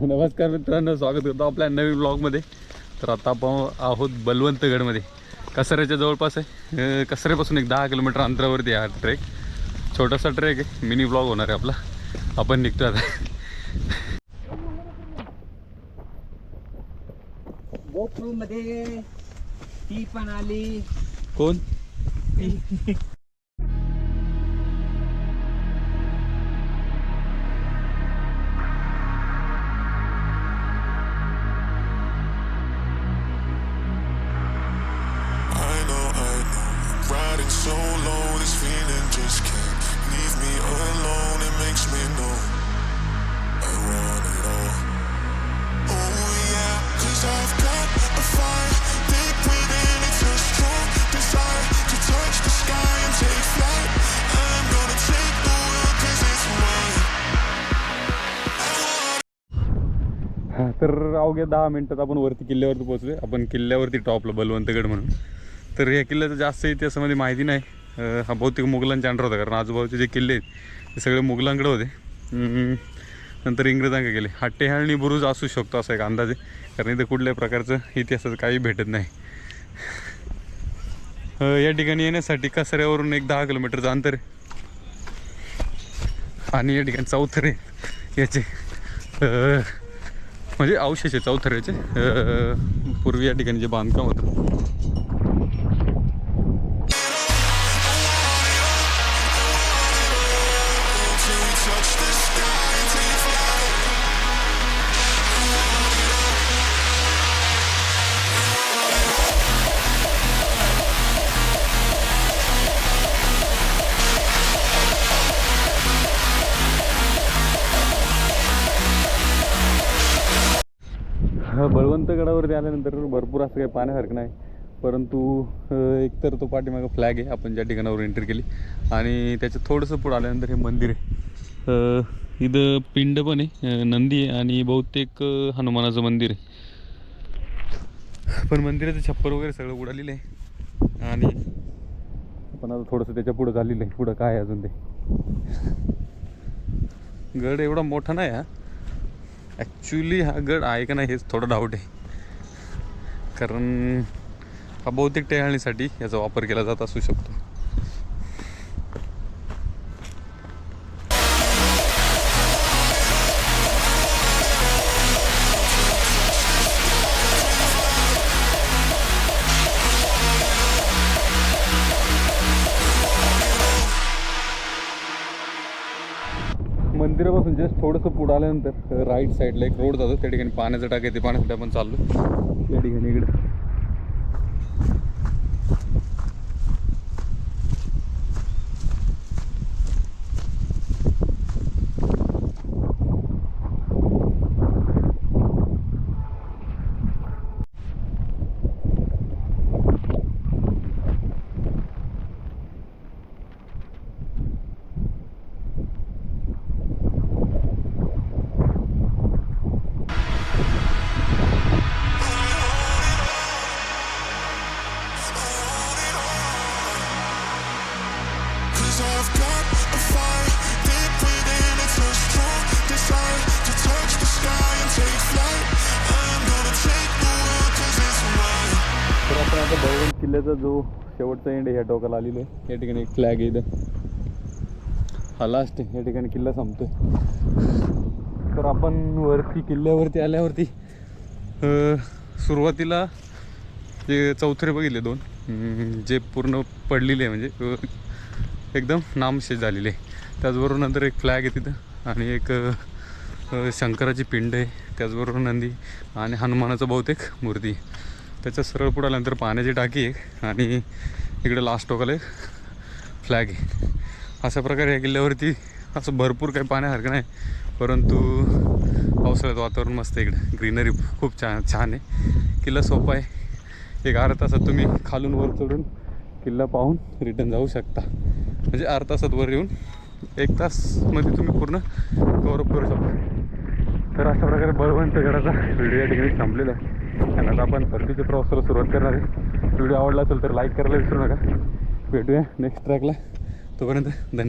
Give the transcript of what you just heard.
नमस्कार मित्रांनो स्वागत करतो आपल्या नवीन ब्लॉगमध्ये तर आता आपण आहोत बलवंतगडमध्ये. कसऱ्याच्या जवळपास आहे. कसऱ्यापासून एक दहा किलोमीटर अंतरावरती आहे हा ट्रेक छोटासा ट्रेक आहे. मिनी ब्लॉग होणार आहे आपला. आपण निघतो आता. मध्ये ती पण आली. कोण? so low, this feeling just can't leave me alone. It makes me know I want it all. Oh yeah, cause I've got a fire deep within. It's a strong desire to touch the sky and take flight. I'm gonna take the world cause it's mine. हा, तर अवघ्या दहा मिनटात आपण वरती किल्ल्यावरती पोहोचलोय आपण किल्ल्यावरती टॉपला बलवंतगड म्हणून तर या किल्ल्याचं जास्त इतिहासामध्ये माहिती नाही. हा बहुतेक मुघलांच्या अंडर होता कारण आजूबाजूचे जे किल्ले आहेत ते सगळे मुघलांकडे होते. नंतर इंग्रजांकडे गेले. हा टेहाळणी बुरुज असू शकतो असा एक अंदाज आहे. कारण इथं कुठल्याही प्रकारचं इतिहासाचं काही भेटत नाही. या ठिकाणी येण्यासाठी कसऱ्यावरून एक दहा किलोमीटरचं अंतर आहे. आणि या ठिकाणी चौथरे याचे म्हणजे अवशेष आहे चौथऱ्याचे. याचे पूर्वी या ठिकाणी जे बांधकाम होतं. हा, बळवंतगडावरती आल्यानंतर भरपूर असं काही पाहण्यासारखं नाही. परंतु एकतर तो पाठीमागं फ्लॅग आहे. आपण ज्या ठिकाणावर एंट्री केली. आणि त्याच्या थोडंसं पुढं आल्यानंतर हे मंदिर आहे. इथं पिंड पण आहे. नंदी आहे आणि बहुतेक हनुमानाचं मंदिर आहे. पण मंदिराचं छप्पर वगैरे सगळं उडालेलं आहे. आणि पण आता थोडंसं त्याच्या पुढं झालेलं आहे. पुढं काय अजून ते? गड एवढा मोठा नाही हा. ॲक्च्युली हा गड आहे का नाही हेच थोडं डाऊट आहे. कारण हा बहुतेक टेहाळणीसाठी याचा वापर केला जात असू शकतो. मंदिरापासून जस्ट थोडंसं पुढं आल्यानंतर राईट साईडला एक रोड जातो. त्या ठिकाणी पाण्याचं टाक आहे ते पाण्यासाठी आपण चाललो त्या ठिकाणी इकडे. किल्ल्याचा जो शेवटचा एंड ह्या टोकाला आलेला आहे. या ठिकाणी एक फ्लॅग आहे इथं. हा लास्ट आहे. या ठिकाणी किल्ला संपतोय. तर आपण वरती किल्ल्यावरती आल्यावरती सुरुवातीला जे चौथरे बघितले दोन. जे पूर्ण पडलेले आहे म्हणजे एकदम नामशेष झालेले आहे. त्याचबरोबर नंतर एक फ्लॅग आहे तिथं आणि एक शंकराची पिंड आहे. त्याचबरोबर नंदी आणि हनुमानाचं बहुतेक मूर्ती आहे. त्याच्या सरळ पुढे आल्यानंतर पाण्याची टाकी आहे आणि इकडे लास्ट टोकाला एक फ्लॅग आहे अशा प्रकारे या किल्ल्यावरती असं भरपूर काही पाण्यासारखं नाही परंतु पावसाळ्यात वातावरण मस्त आहे इकडे. ग्रीनरी खूप छान छान आहे. किल्ला सोपा आहे. एक अर्धा तासात तुम्ही खालून वर चढून किल्ला पाहून रिटर्न जाऊ शकता. म्हणजे अर्धा तासात वर येऊन एक तासमध्ये तुम्ही पूर्ण कवरअप करू शकता. तर अशा प्रकारे बळवंतगडाचा व्हिडिओ या ठिकाणी संपलेला आहे. आणि आता आपण परतीच्या प्रवासाला सुरुवात करणार आहे. व्हिडिओ आवडला असेल तर लाईक करायला विसरू नका. भेटूया नेक्स्ट ट्रॅकला तोपर्यंत धन्यवाद.